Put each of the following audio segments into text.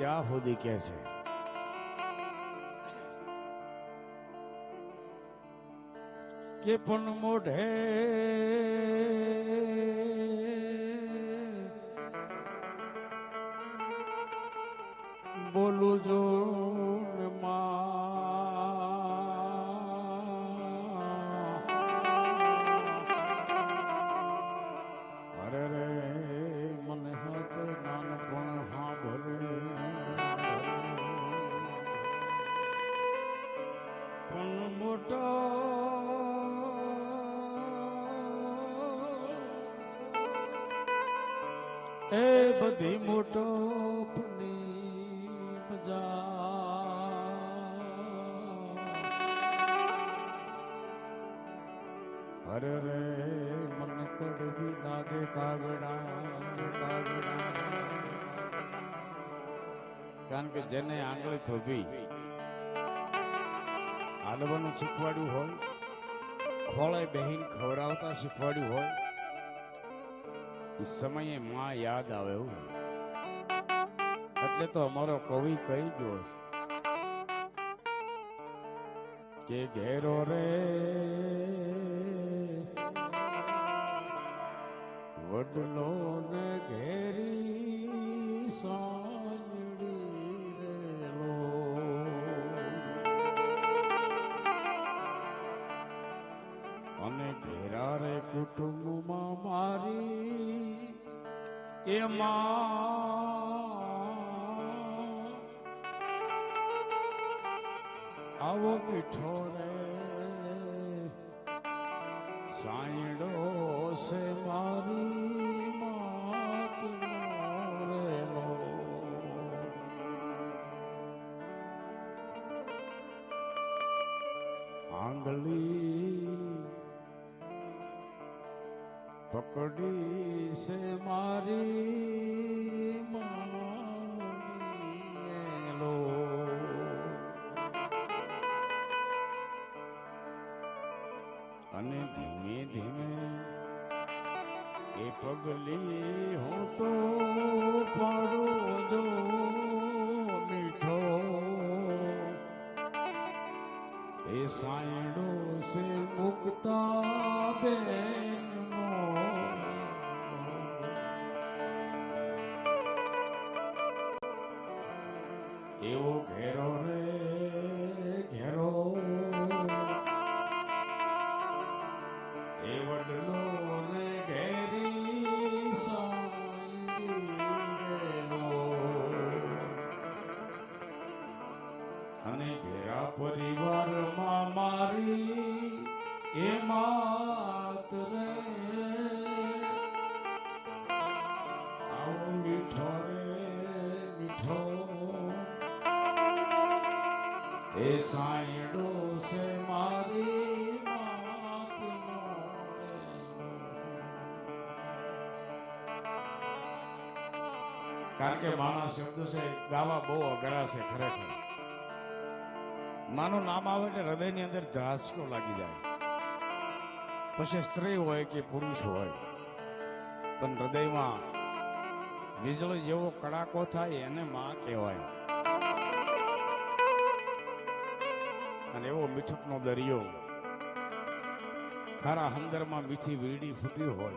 ત્યાં સુધી કે છે કે પણ મોઢે એ બધી મોટો અરે રે, મન કડવી લાગે કાગડા કાગડા કારણ કે જેને આંગળી થોભી, હાલવાનું શીખવાડ્યું હોય ખોળે બહેન ખવડાવતા શીખવાડ્યું હોય સમયે માં યાદ આવે એવું એટલે તો અમારો કવિ કહી ગયો કે ઘેરો રે વડલો ને ઘેરી સાંજડી અને ઘેરા રે કુટુંબમાં મારી એમાં આવો મીઠો રે. સાયડો છે મારી માતનો રેલો આંગળી પકડી છે મારી લો અને ધીમે ધીમે એ પગલી હું તો પડું જો મીઠો. એ સાયડો સે મુક્તા બેનનો એવો ઘેરો રે ઘેરો. એ વડલો ને ઘેરી અને ઘેરા પરિવારમાં મારી એ કારણ કે માના શબ્દ છે, ગાવા બહુ અઘરા છે ખરેખર. માનું નામ આવે એટલે હૃદયની અંદર ધ્રાસકો લાગી જાય. પછી સ્ત્રી હોય કે પુરુષ હોય, પણ હૃદયમાં વીજળી જેવો કડાકો થાય એને માં કહેવાય. અને એવો મીઠકનો દરિયો. ખારા હંદરમાં મીઠી વીડી ફૂટી હોય.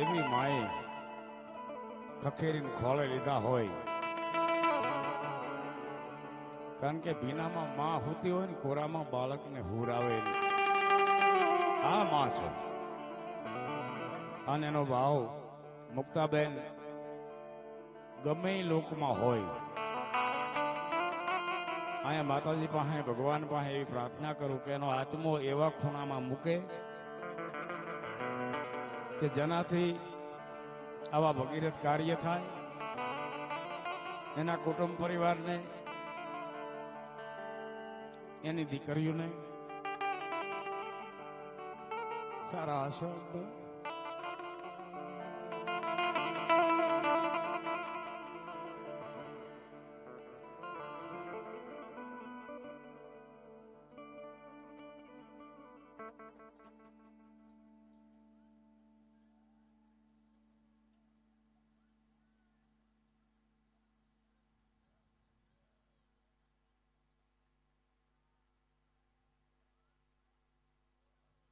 એવી માએ ખખેરીને ખોળે લીધા હોય. કારણ કે ભીનામાં માં હોતી હોય ને કોરામાં બાળકને હુરાવે. આ માં છે. અને એનો ભાવ મુક્તાબેન ગમે લોકમાં હોય. અહીંયા માતાજી પાસે ભગવાન પાસે એવી પ્રાર્થના કરું કે એનો આત્મો એવા ખૂણામાં મૂકે કે જેનાથી આવા ભગીરથ કાર્ય થાય એના કુટુંબ પરિવારને એની દીકરીઓને સારા શબ્દ